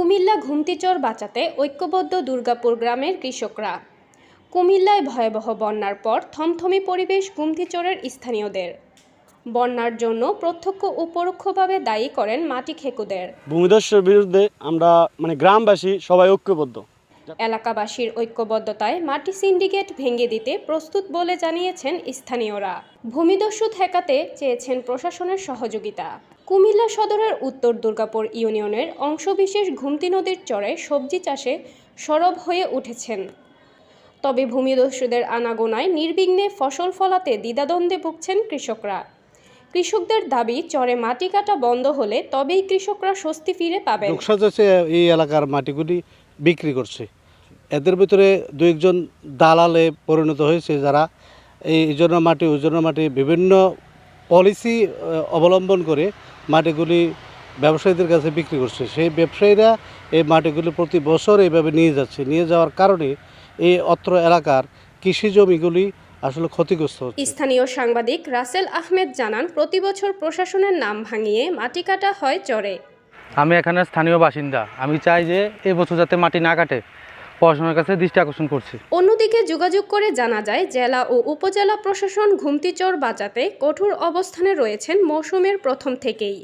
কুমিল্লা ঘুমতিচর বাঁচাতে ঐক্যবদ্ধ দুর্গাপুর গ্রামের কৃষকরা। কুমিল্লায় ভয়াবহ বন্যার পর থমথমে পরিবেশ ঘুমতিচরের স্থানীয়দের। বন্যার জন্য প্রত্যক্ষ ও পরোক্ষভাবে দায়ী করেন মাটি খেকুদের। ভূমিদস্যের বিরুদ্ধে আমরা মানে গ্রামবাসী সবাই ঐক্যবদ্ধ। এলাকাবাসীর ঐক্যবদ্ধতায় মাটি সিন্ডিকেট ভেঙে দিতে প্রস্তুত বলে জানিয়েছেন স্থানীয়রা। ভূমিদস্যু ঠেকাতে চেয়েছেন প্রশাসনের সহযোগিতা। কুমিল্লা সদরের উত্তর দুর্গাপুর ইউনিয়নের অংশবিশেষ ঘুমতি নদীর চরে সবজি চাষে সরব হয়ে উঠেছেন। তবে ভূমিদস্যুদের আনাগোনায় নির্বিঘ্নে ফসল ফলাতে দ্বিধাদ্বন্দ্বে ভুগছেন কৃষকরা। কৃষকদের দাবি, চরে মাটি কাটা বন্ধ হলে তবেই কৃষকরা স্বস্তি ফিরে হচ্ছে এই এলাকার মাটিগুলি বিক্রি করছে। এদের ভিতরে দু একজন দালালে পরিণত হয়েছে যারা এই জন্য মাটি ওই জন্য মাটি বিভিন্ন পলিসি অবলম্বন করে মাটিগুলি ব্যবসায়ীদের কাছে বিক্রি করছে। সেই ব্যবসায়ীরা এই মাটিগুলি প্রতি বছর এইভাবে নিয়ে যাচ্ছে। নিয়ে যাওয়ার কারণে এই অত্র এলাকার কৃষি জমিগুলি আসলে ক্ষতিগ্রস্ত হচ্ছে। স্থানীয় সাংবাদিক রাসেল আহমেদ জানান প্রতি বছর প্রশাসনের নাম ভাঙিয়ে মাটি কাটা হয় চরে। আমি এখানে স্থানীয় বাসিন্দা। আমি চাই যে এই বছর যাতে মাটি না কাটে। প্রশাসনের কাছে দৃষ্টি আকর্ষণ করছি। অন্যদিকে যোগাযোগ করে জানা যায়, জেলা ও উপজেলা প্রশাসন ঘুমতিচর বাঁচাতে কঠোর অবস্থানে রয়েছেন মৌসুমের প্রথম থেকেই।